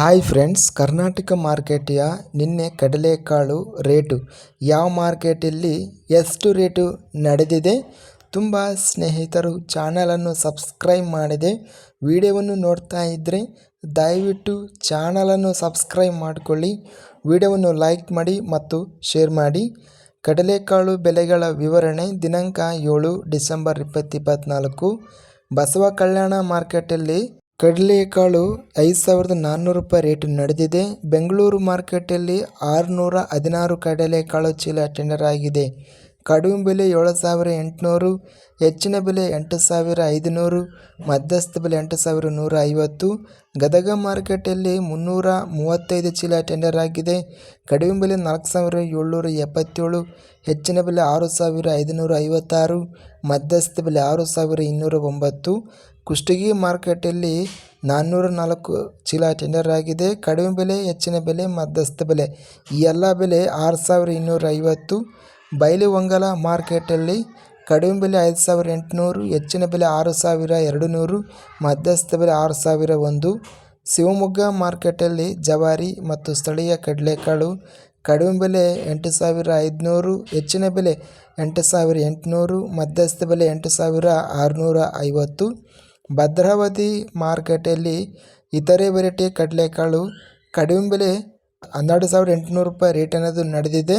Hi friends Karnataka ಮಾರ್ಕೆಟಿಯ ನಿನ್ನೆ ಕಡಲೆಕಾಳು rate ಯಾವ ಮಾರ್ಕೆಟಲ್ಲಿ ಎಷ್ಟು ರೇಟು ನಡೆದಿದೆ ತುಂಬ ಸ್ನೇಹಿತರು ಚಾನಲನ್ನು ಸಬ್ಸ್ಕ್ರೈಬ್ ಮಾಡಿದೆ ವಿಡಿಯೋವನ್ನು ನೋಡ್ತಾ ಇದ್ದರೆ ದಯವಿಟ್ಟು ಚಾನಲನ್ನು ಸಬ್ಸ್ಕ್ರೈಬ್ ಮಾಡಿಕೊಳ್ಳಿ ವಿಡಿಯೋವನ್ನು ಲೈಕ್ ಮಾಡಿ ಮತ್ತು ಶೇರ್ ಮಾಡಿ ಕಡಲೆಕಾಳು ಬೆಲೆಗಳ ವಿವರಣೆ ದಿನಾಂಕ ಏಳು ಡಿಸೆಂಬರ್ ಇಪ್ಪತ್ತು ಇಪ್ಪತ್ತ್ನಾಲ್ಕು ಬಸವ ಕಲ್ಯಾಣ ಮಾರ್ಕೆಟಲ್ಲಿ ಕಡಲೆಕಾಳು ಐದು ಸಾವಿರದ ನಾನ್ನೂರು ರೂಪಾಯಿ ರೇಟ್ ನಡೆದಿದೆ. ಬೆಂಗಳೂರು ಮಾರ್ಕೆಟಲ್ಲಿ ಆರುನೂರ ಹದಿನಾರು ಕಡಲೆಕಾಳು ಚೀಲ ಟೆಂಡರ್ ಆಗಿದೆ. ಕಡಿಮೆ ಬೆಲೆ ಏಳು ಸಾವಿರ ಎಂಟುನೂರು, ಹೆಚ್ಚಿನ ಬೆಲೆ ಎಂಟು ಸಾವಿರ ಐದುನೂರು, ಮಧ್ಯಸ್ಥ ಬೆಲೆ ಎಂಟು ಸಾವಿರ ನೂರ ಐವತ್ತು. ಗದಗ ಮಾರ್ಕೆಟಲ್ಲಿ ಮುನ್ನೂರ ಮೂವತ್ತೈದು ಚೀಲ ಟೆಂಡರ್ ಆಗಿದೆ. ಕಡಿಮೆ ಬೆಲೆ ನಾಲ್ಕು ಸಾವಿರ ಏಳ್ನೂರ ಎಪ್ಪತ್ತೇಳು, ಹೆಚ್ಚಿನ ಬೆಲೆ ಆರು ಸಾವಿರ ಐದುನೂರ ಐವತ್ತಾರು, ಮಧ್ಯಸ್ಥ ಬೆಲೆ ಆರು ಸಾವಿರ ಇನ್ನೂರ ಒಂಬತ್ತು. ಕುಷ್ಟಗಿ ಮಾರ್ಕೆಟಲ್ಲಿ ನಾನ್ನೂರ ನಾಲ್ಕು ಚೀಲ ಟೆಂಡರ್ ಆಗಿದೆ. ಕಡಿಮೆ ಬೆಲೆ, ಹೆಚ್ಚಿನ ಬೆಲೆ, ಮಧ್ಯಸ್ಥ ಬೆಲೆ, ಈ ಎಲ್ಲ ಬೆಲೆ ಆರು ಸಾವಿರ ಇನ್ನೂರ ಐವತ್ತು. ಬೈಲುಹೊಂಗಲ ಮಾರ್ಕೆಟಲ್ಲಿ ಕಡಿಮೆ ಬೆಲೆ ಐದು ಸಾವಿರ ಎಂಟುನೂರು, ಹೆಚ್ಚಿನ ಬೆಲೆ ಆರು ಸಾವಿರ ಎರಡು ನೂರು ಮಧ್ಯಸ್ಥ ಬೆಲೆ ಆರು ಸಾವಿರ ಒಂದು. ಶಿವಮೊಗ್ಗ ಮಾರ್ಕೆಟಲ್ಲಿ ಜವಾರಿ ಮತ್ತು ಸ್ಥಳೀಯ ಕಡಲೆಕಾಳು ಕಡಿಮೆ ಬೆಲೆ ಎಂಟು ಸಾವಿರ ಐದುನೂರು, ಹೆಚ್ಚಿನ ಬೆಲೆ ಎಂಟು ಸಾವಿರ ಎಂಟುನೂರು ಮಧ್ಯಸ್ಥ ಬೆಲೆ ಎಂಟು ಸಾವಿರ ಆರುನೂರ ಐವತ್ತು. ಭದ್ರಾವತಿ ಮಾರ್ಕೆಟಲ್ಲಿ ಇತರೆ ವೆರೈಟಿ ಕಡಲೆಕಾಳು ಕಡಿಮೆ ಬೆಲೆ ಹನ್ನೆರಡು ಸಾವಿರದ ಎಂಟುನೂರು ರೂಪಾಯಿ ರೇಟ್ ಅನ್ನೋದು ನಡೆದಿದೆ.